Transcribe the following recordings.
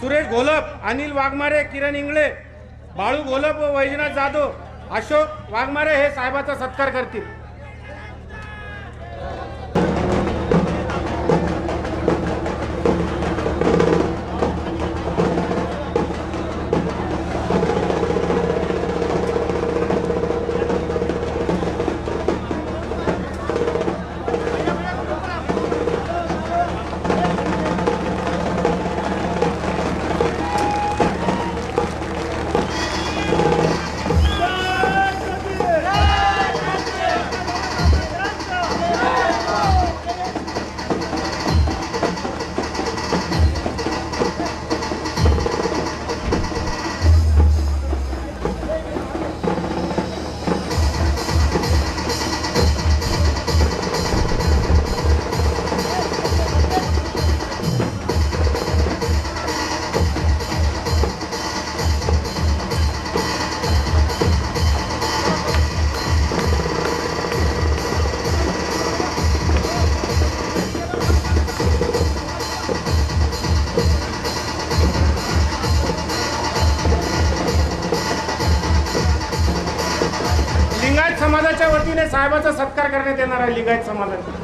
सुरेश घोलप अनिल वाघमारे किरण इंगळे बाळू घोलप व वैजनाथ जाधव अशोक वाघमारे हे साहेबाचा सत्कार करतील. वतीने सत्कार करण्यात येणार आहे लिंगायत समाजाचा.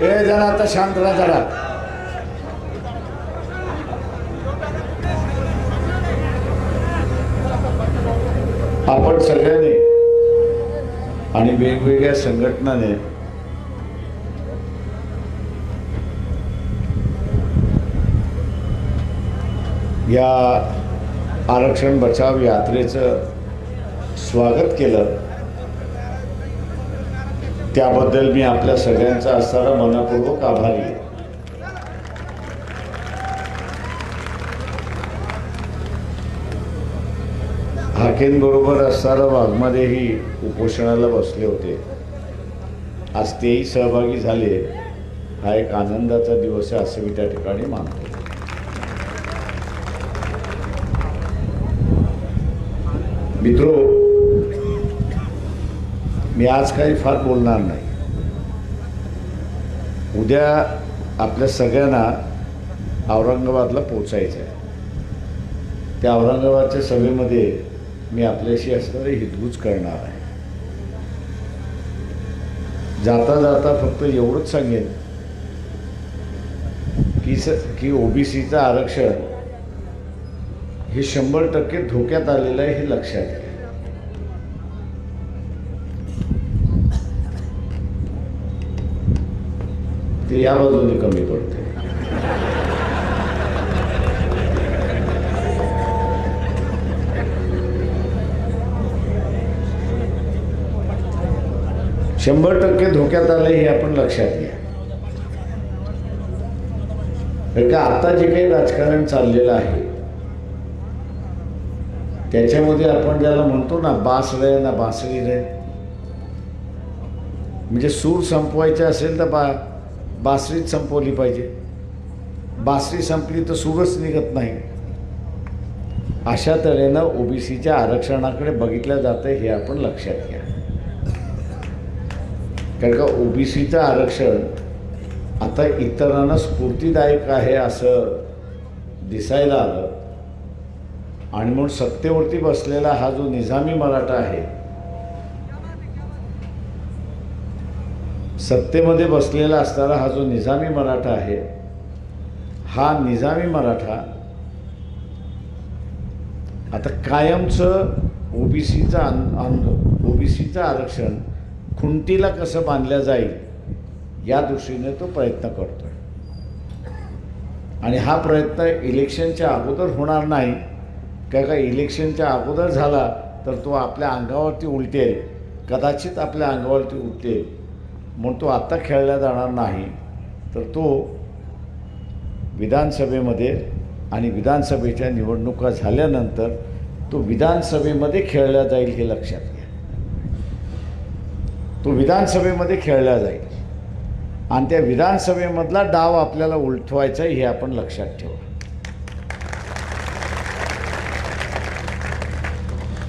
हे जरा आता शांत राहा जरा. आपण सगळ्यांनी आणि वेगवेगळ्या संघटनाने या आरक्षण बचाव यात्रेचं स्वागत केलं. त्याबद्दल मी आपल्या सगळ्यांचा असणारा मनपूर्वक आभारी आहे. हाकेंबरोबर असणारा वाघमध्येही उपोषणाला बसले होते. आज तेही सहभागी झाले. हा एक आनंदाचा दिवस आहे असं मी त्या ठिकाणी मानतो. मित्रो मी आज काही फार बोलणार नाही. उद्या आपल्या सगळ्यांना औरंगाबादला पोचायचं आहे त्या औरंगाबादच्या सभेमध्ये मी आपल्याशी असणारे हितगुज करणार आहे. जाता जाता फक्त एवढंच सांगेन की स की ओबीसीचं आरक्षण हे शंभर टक्के धोक्यात आलेलं आहे हे लक्षात घ्या. ते या बाजूने कमी पडते. शंभर टक्के धोक्यात आले हे आपण लक्षात घ्या. कारण का आता जे काही राजकारण चाललेलं आहे त्याच्यामध्ये आपण ज्याला म्हणतो ना बास रे ना बासरी रे म्हणजे सूर संपवायचे असेल तर बा बासरीच संपवली पाहिजे. बासरी संपली तर सूरच निघत नाही. अशा तऱ्हेनं ओबीसीच्या आरक्षणाकडे बघितलं जातं हे आपण लक्षात घ्या. कारण का ओबीसीचं आरक्षण आता इतरांना स्फूर्तीदायक आहे असं दिसायला आलं. आणि म्हणून सत्तेवरती बसलेला हा जो निजामी मराठा आहे सत्तेमध्ये बसलेला असणारा हा जो निजामी मराठा आहे हा निजामी मराठा आता कायमचं ओबीसीचं आन ओबीसीचं आरक्षण खुंटीला कसं बांधलं जाईल या दृष्टीने तो प्रयत्न करतो आणि हा प्रयत्न इलेक्शनच्या अगोदर होणार नाही. काय का इलेक्शनच्या अगोदर झाला तर तो आपल्या अंगावरती उलटेल कदाचित आपल्या अंगावरती उलटेल. म्हणून तो आत्ता खेळला जाणार नाही तर तो विधानसभेमध्ये आणि विधानसभेच्या निवडणुका झाल्यानंतर तो विधानसभेमध्ये खेळला जाईल हे लक्षात घ्या. तो विधानसभेमध्ये खेळला जाईल. आणि त्या विधानसभेमधला डाव आपल्याला उलटवायचा आहे हे आपण लक्षात ठेवा.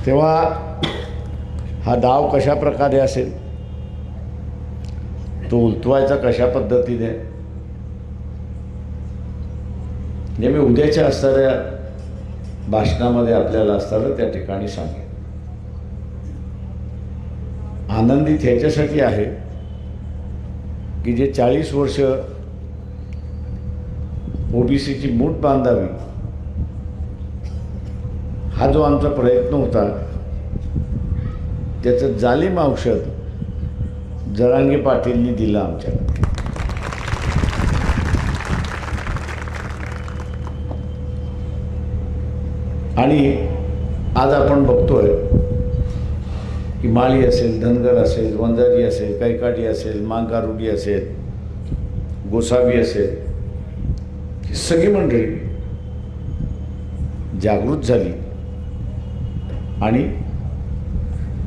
तेव्हा हा डाव कशा प्रकारे असेल? तो उलटवायचा कशा पद्धतीने? जे मी उद्याच्या असणाऱ्या भाषणामध्ये आपल्याला असताना त्या ठिकाणी सांगेन. आनंदित ह्याच्यासाठी आहे की जे चाळीस वर्ष ओबीसीची मूठ बांधावी हा जो आमचा प्रयत्न होता त्याचं जालिम औषध जरांगे पाटीलनी दिलं आमच्याकडे. आणि आज आपण बघतोय की माळी असेल धनगर असेल वंजारी असेल कैकाटी असेल मांगारुडी असेल गोसावी असेल ही सगळी मंडळी जागृत झाली. आणि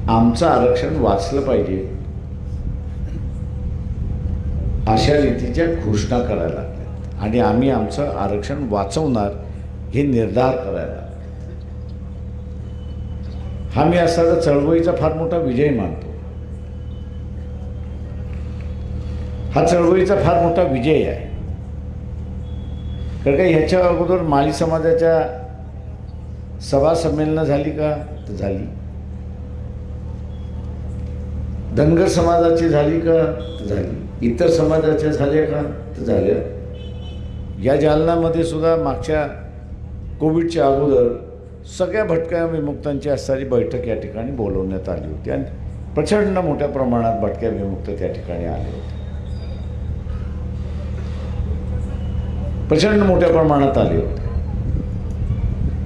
आमचं आरक्षण वाचलं पाहिजे. अशा रीतीच्या घोषणा करायला लागल्या. आणि आम्ही आमचं आरक्षण वाचवणार हे निर्धार करायला हा मी असा चळवळीचा फार मोठा विजय मानतो. हा चळवळीचा फार मोठा विजय आहे. कारण का ह्याच्या अगोदर माळी समाजाच्या सभा संमेलनं झाली का? तर झाली. धनगर समाजाची झाली का? तर झाली. इतर समाजाच्या झाल्या का? तर झाल्या या जालनामध्ये सुद्धा मागच्या कोविडच्या अगोदर सगळ्या भटक्या विमुक्तांची असणारी बैठक या ठिकाणी बोलवण्यात आली होती आणि प्रचंड मोठ्या प्रमाणात भटक्या विमुक्त त्या ठिकाणी आले होते. प्रचंड मोठ्या प्रमाणात आले होते.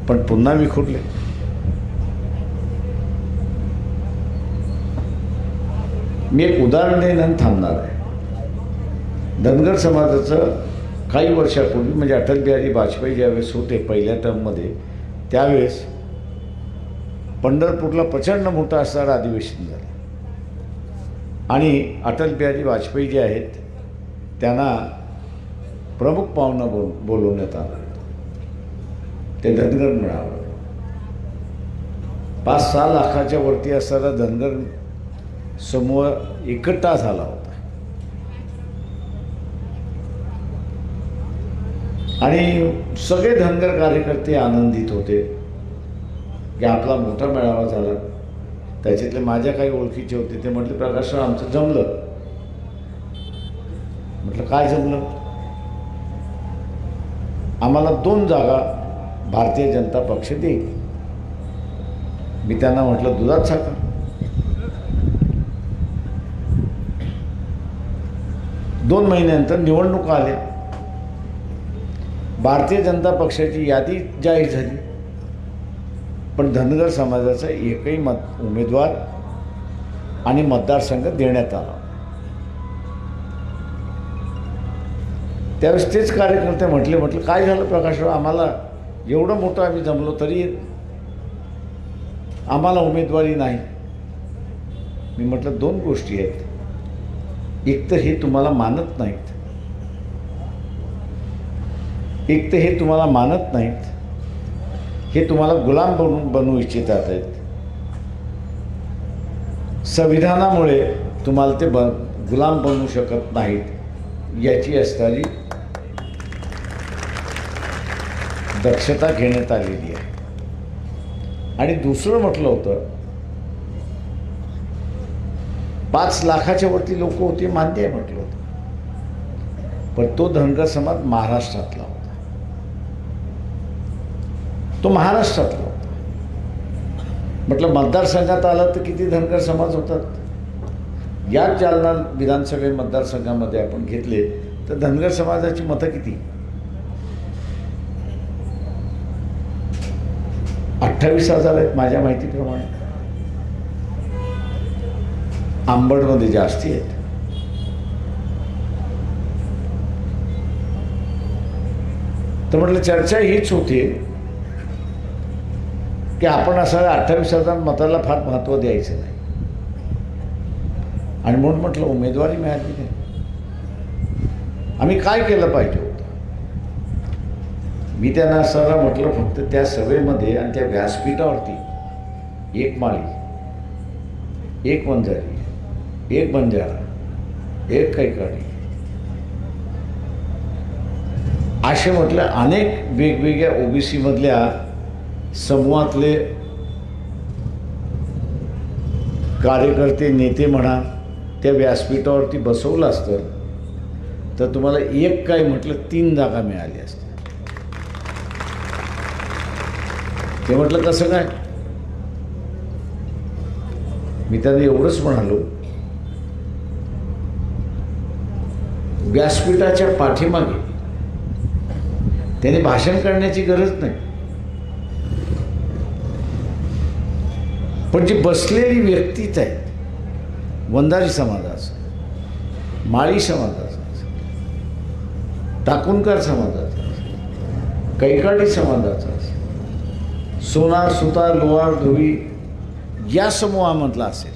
पण पुन्हा विखुरले. मी एक उदाहरण देईन आणि थांबणार आहे. धनगर समाजाचं काही वर्षापूर्वी म्हणजे अटल बिहारी वाजपेयी ज्यावेळेस होते पहिल्या टर्ममध्ये त्यावेळेस पंढरपूरला प्रचंड मोठं असणारं अधिवेशन झालं. आणि अटल बिहारी वाजपेयी जे आहेत त्यांना प्रमुख पाहुणा बोल बोलवण्यात आला ते धनगर मिळावं पाच सहा लाखाच्या वरती असणारा धनगर समूह एकटा झाला होता. आणि सगळे धनगर कार्यकर्ते आनंदित होते. की आपला मोठा मेळावा झाला. त्याच्यातले माझ्या काही ओळखीचे होते. ते म्हटले प्रकाशराव आमचं जमलं. म्हटलं काय जमलं? आम्हाला दोन जागा भारतीय जनता पक्ष देईल. मी त्यांना म्हटलं दुधात साखर दोन महिन्यानंतर निवडणुका आल्या. भारतीय जनता पक्षाची यादी जाहीर झाली. पण धनगर समाजाचा एकही मत उमेदवार आणि मतदारसंघ देण्यात आला. त्यावेळेस तेच कार्यकर्ते म्हटले म्हटलं काय झालं प्रकाशराव? आम्हाला एवढं मोठं आम्ही जमलो तरी आम्हाला उमेदवारी नाही. मी म्हटलं दोन गोष्टी आहेत. एक तर हे तुम्हाला मानत नाहीत. एक तर हे तुम्हाला मानत नाहीत. हे तुम्हाला गुलाम बनू बनवू इच्छितात आहेत. संविधानामुळे तुम्हाला ते ब गुलाम बनवू शकत नाहीत याची असणारी दक्षता घेण्यात आलेली आहे. आणि दुसरं म्हटलं होतं पाच लाखाच्या वरती लोक होती मान्य आहे म्हटलं होतं. पण तो धनगर समाज महाराष्ट्रातला होता. तो महाराष्ट्रातला होता. म्हटलं मतदारसंघात आला तर किती धनगर समाज होतात? याच जालना विधानसभे मतदारसंघामध्ये आपण घेतले तर धनगर समाजाची मतं किती? अठ्ठावीस हजार आहेत माझ्या माहितीप्रमाणे. आंबडमध्ये जास्ती आहेत. तर म्हटलं चर्चा हीच होती की आपण असं अठ्ठावीस हजार मताला फार महत्त्व द्यायचं नाही. आणि म्हणून म्हटलं उमेदवारी मिळाली नाही. आम्ही काय केलं पाहिजे होतं? मी त्यांना असं म्हटलं फक्त त्या सभेमध्ये आणि त्या व्यासपीठावरती एक माळी एक वंजारी एक बंजारा एक कैकाडी. असे म्हटलं अनेक वेगवेगळ्या ओबीसी मधल्या समूहातले कार्यकर्ते नेते म्हणा त्या व्यासपीठावरती बसवलं असतं तर तुम्हाला एक काय म्हटलं तीन जागा मिळाली असते. ते म्हटलं कसं काय? मी त्यांना एवढंच म्हणालो व्यासपीठाच्या पाठीमागे. त्याने भाषण करण्याची गरज नाही. पण जी बसलेली व्यक्तीच आहे वंदारी समाजाचं माळी समाजाचं टाकुणकर समाजाचं कैकाडी समाजाचं सोनार सुतार लोहार धुळी या समूहामधला असेल.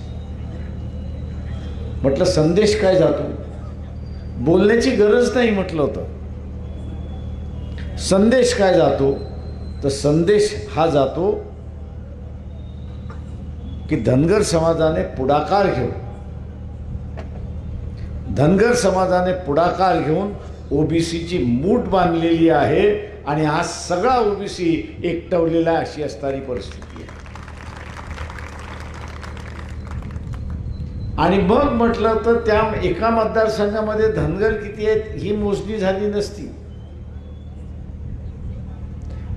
म्हटलं संदेश काय जातो? बोलण्याची गरज नाही म्हटलं होतं. संदेश काय जातो? तर संदेश हा जातो की धनगर समाजाने पुढाकार घेऊन. धनगर समाजाने पुढाकार घेऊन ओबीसीची मूठ बांधलेली आहे आणि हा सगळा ओबीसी एकटवलेला अशी असणारी परिस्थिती आहे. आणि मग म्हटलं तर त्या एका मतदारसंघामध्ये धनगर किती आहेत ही मोजणी झाली नसती.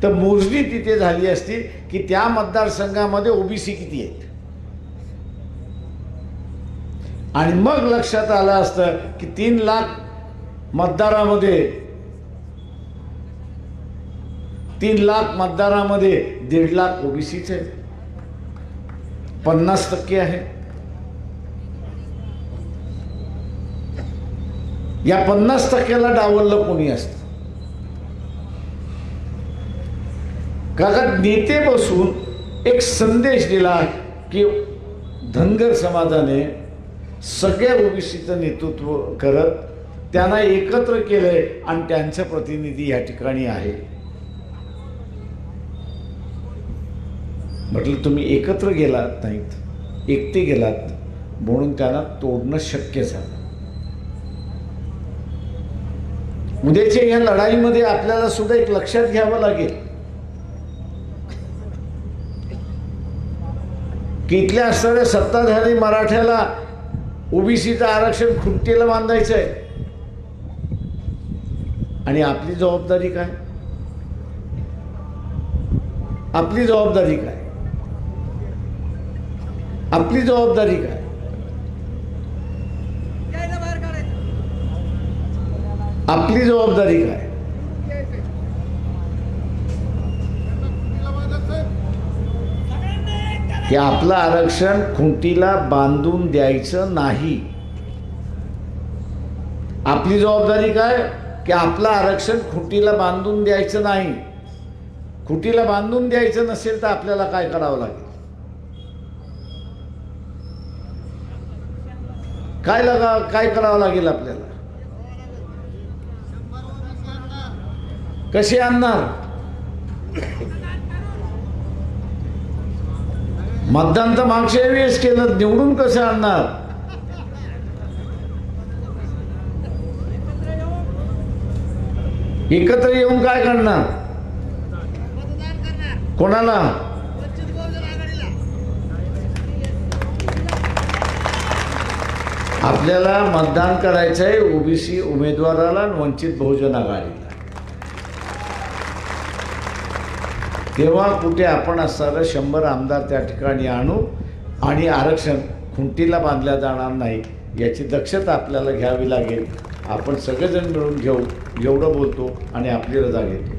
तर मोजणी तिथे झाली असती की त्या मतदारसंघामध्ये ओबीसी किती आहेत. आणि मग लक्षात आलं असतं की तीन लाख मतदारामध्ये तीन लाख मतदारामध्ये दीड लाख ओबीसीचे पन्नास टक्के आहे. या पन्नास टक्क्याला डावललं कोणी असतं? काका नेते बसून एक संदेश दिला की धनगर समाजाने सगळ्या ओबीसीचं नेतृत्व करत त्यांना एकत्र केलंय आणि त्यांचं प्रतिनिधी या ठिकाणी आहे. म्हटलं तुम्ही एकत्र गेलात नाहीत एकटे गेलात म्हणून त्यांना तोडणं शक्य झालं. उद्याच्या या लढाईमध्ये आपल्याला सुद्धा एक लक्षात घ्यावं लागेल. की इथल्या असणाऱ्या सत्ताधारी मराठ्याला ओबीसीचं आरक्षण खुंटीला बांधायचं आहे आणि आपली जबाबदारी काय? आपली जबाबदारी काय? आपली जबाबदारी काय? आपली जबाबदारी काय? की आपलं आरक्षण खुंटीला बांधून द्यायचं नाही. आपली जबाबदारी काय? की आपलं आरक्षण खुंटीला बांधून द्यायचं नाही. खुंटीला बांधून द्यायचं नसेल तर आपल्याला काय करावं लागेल? काय लगा काय करावं लागेल आपल्याला? कसे आणणार? मतदान तर मागच्या वेळेस केलं निवडून कसं आणणार? एकत्र येऊन काय करणार? कोणाला? आपल्याला मतदान करायचंय ओबीसी उमेदवाराला वंचित बहुजन आघाडीला तेव्हा कुठे आपण असणारं शंभर आमदार त्या ठिकाणी आणू आणि आरक्षण खुंटीला बांधल्या जाणार नाही याची दक्षता आपल्याला घ्यावी लागेल. आपण सगळेजण मिळून घेऊ एवढं बोलतो आणि आपली रजा घेतो.